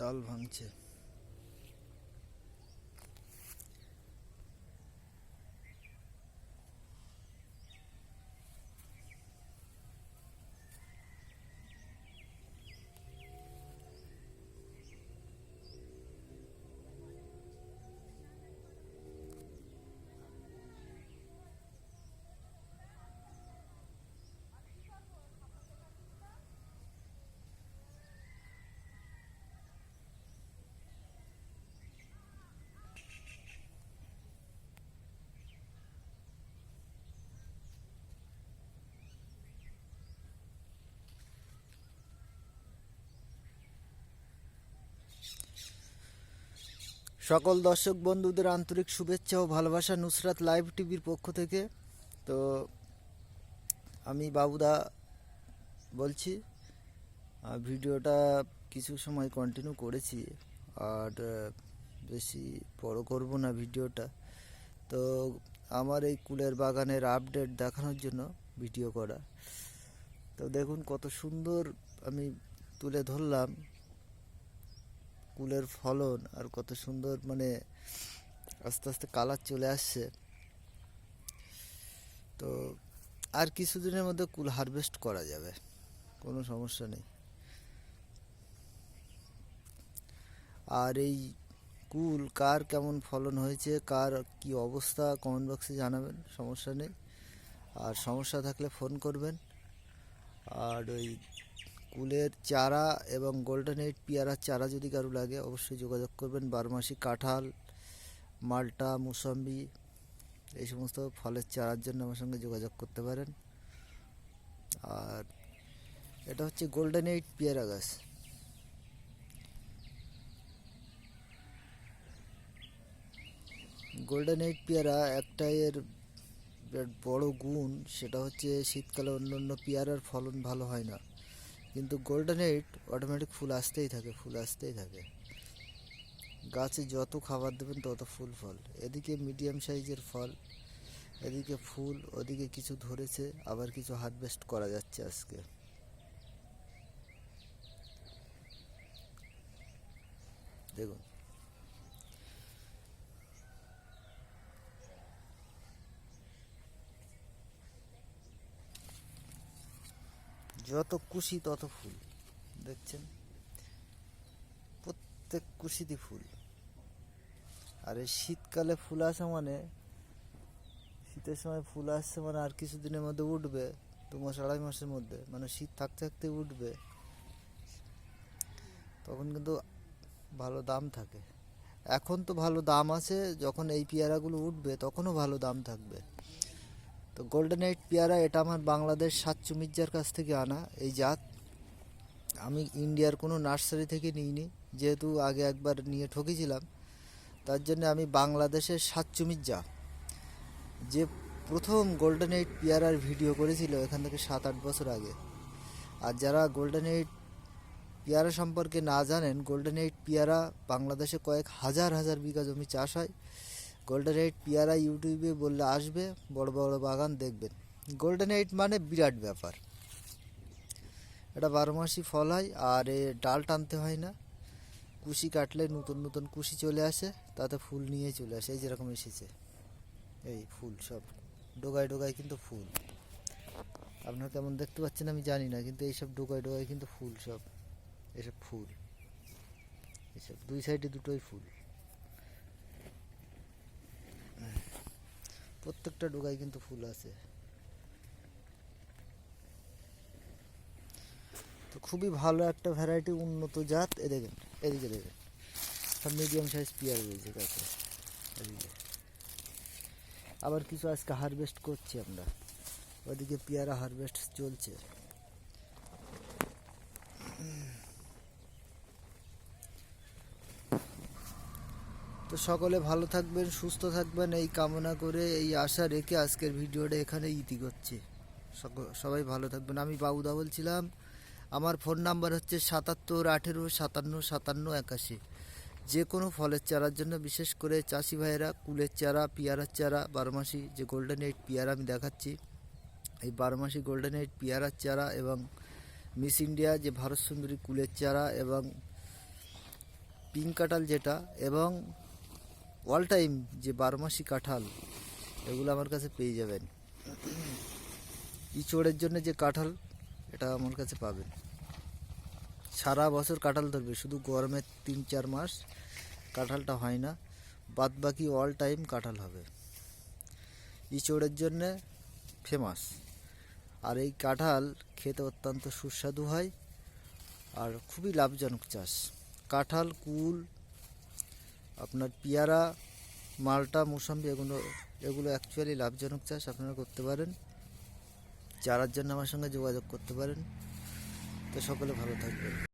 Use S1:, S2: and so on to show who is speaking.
S1: ডাল ভাঙছে। সকল দর্শক বন্ধুদের আন্তরিক শুভেচ্ছা ও ভালোবাসা নুসরাত লাইভ টিভির পক্ষ থেকে। তো আমি বাবুদা বলছি ভিডিওটা কিছু সময় কন্টিনিউ করেছি আর বেশি বড় করব না ভিডিওটা। তো আমার এই কুলের বাগানের আপডেট দেখানোর জন্য ভিডিও করা। তো দেখুন কত সুন্দর আমি তুলে ধরলাম। কুলের ফলন আর কত সুন্দর মানে আস্তে আস্তে কালার চলে আসছে। তো আর কিছুদিনের মধ্যে কুল হারভেস্ট করা যাবে, কোনো সমস্যা নেই। আর এই কুল, কার কেমন ফলন হয়েছে, কার কি অবস্থা কমেন্ট বক্সে জানাবেন, সমস্যা নেই। আর সমস্যা থাকলে ফোন করবেন। আর ওই কুলের চারা এবং গোল্ডেন এইট পেয়ারার চারা যদি কারও লাগে, অবশ্যই যোগাযোগ করবেন। বারমাসি কাঁঠাল, মাল্টা, মুসাম্বি, এই সমস্ত ফলের চারার জন্য আমার সঙ্গে যোগাযোগ করতে পারেন। আর এটা হচ্ছে গোল্ডেন এইট পেয়ারা গাছ। গোল্ডেন এইট পেয়ারা একটা এর বড় গুণ, সেটা হচ্ছে শীতকালে অন্য অন্য পেয়ারার ফলন ভালো হয় না। কিন্তু গোল্ডেন এইট অটোমেটিক ফুল আসতেই থাকে, ফুল আসতেই থাকে। গাছে যত খাবার দেবেন তত ফুল ফল। এদিকে মিডিয়াম সাইজের ফল, এদিকে ফুল, ওদিকে কিছু ধরেছে, আবার কিছু হারভেস্ট করা যাচ্ছে আজকে। দেখুন যত কুশি তত ফুল, দেখছেন? প্রত্যেক কুশিতে ফুল। আর এই শীতকালে ফুল আসা মানে শীতের সময় ফুল আসছে মানে আর কিছুদিনের মধ্যে উঠবে, দু মাস, আড়াই মাসের মধ্যে। মানে শীত থাকতে থাকতে উঠবে। তখন কিন্তু ভালো দাম থাকে। এখন তো ভালো দাম আছে, যখন এই পেয়ারাগুলো উঠবে, তখনও ভালো দাম থাকবে। তো গোল্ডেন এইট পেয়ারা এটা আমার বাংলাদেশ সাতচু মির্জার কাছ থেকে আনা এই জাত। আমি ইন্ডিয়ার কোনো নার্সারি থেকে নিইনি, যেহেতু আগে একবার নিয়ে ঠকেছিলাম। তার জন্য আমি বাংলাদেশের সাতচু মির্জা। যে প্রথম গোল্ডেন এইট পেয়ারার ভিডিও করেছিল এখান থেকে সাত আট বছর আগে। আর যারা গোল্ডেন এইট পেয়ারা সম্পর্কে না জানেন গোল্ডেন এইট পেয়ারা বাংলাদেশে কয়েক হাজার হাজার বিঘা জমি চাষ হয়। গোল্ডেন এইট পিয়ারা ইউটিউবে বললে আসবে, বড় বড় বাগান দেখবেন। গোল্ডেন এইট মানে বিরাট ব্যাপার। এটা বারো মাসই ফল হয়, আর এ ডাল টানতে হয় না। কুশি কাটলে নতুন নতুন কুশি চলে আসে, তাতে ফুল নিয়ে চলে আসে, এই যেরকম এসেছে। এই ফুল সব, ডোগায় ডোগায় কিন্তু ফুল। আপনারা কেমন দেখতে পাচ্ছেন আমি জানি না, কিন্তু এইসব ডোগায় ডোগায় কিন্তু ফুল সব, এসব ফুল। এসব দুই সাইডে দুটোই ফুল। প্রত্যেকটা ডোগায় কিন্তু ফুল আছে। তো খুবই ভালো একটা ভ্যারাইটি উন্নত জাত। এ দেখেন, এদিকে দেখেন। সব মিডিয়াম সাইজ পেয়ার রয়েছে গাছে। এদিকে। আবার কিছু আজকে হারভেস্ট করছি আমরা। ওদিকে পেয়ারা হারভেস্ট চলছে। তো সকলে ভালো থাকবেন, সুস্থ থাকবেন। এই কামনা করে, এই আশা রেখে আজকের ভিডিওটা এখানে ইতি করছে। সবাই ভালো থাকবেন। আমি বাবুদা বলছিলাম, আমার ফোন নাম্বার হচ্ছে সাতাত্তর আঠেরো সাতান্ন সাতান্ন একাশি। যে কোনো ফলের চারার জন্য, বিশেষ করে চাষি ভাইয়েরা, কুলের চারা, পেয়ারার চারা, বারোমাসি যে গোল্ডেন এইট পেয়ারা আমি দেখাচ্ছি, এই বারোমাসি গোল্ডেন এইট পেয়ারার চারা এবং মিস ইন্ডিয়া যে ভারত সুন্দরী কুলের চারা এবং পিঙ্ক কাটাল যেটা এবং অল টাইম যে বারোমাসি কাঁঠাল, এগুলো আমার কাছে পেয়ে যাবেন। ইচড়ের জন্য যে কাঁঠাল, এটা আমার কাছে পাবেন। সারা বছর কাঁঠাল ধরবে, শুধু গরমের তিন চার মাস কাঁঠালটা হয় না বাদ বাকি অল টাইম কাঁঠাল হবে। ইচড়ের জন্যে ফেমাস আর এই কাঁঠাল খেতে অত্যন্ত সুস্বাদু হয়, আর খুবই লাভজনক চাষ। কাঁঠাল, কুল আপনার পেয়ারা, মালটা, মৌসম্বি, এগুলো এগুলো অ্যাকচুয়ালি লাভজনক চাষ আপনারা করতে পারেন। চারার জন্য আমার সঙ্গে যোগাযোগ করতে পারেন। তো সকলে ভালো থাকবেন।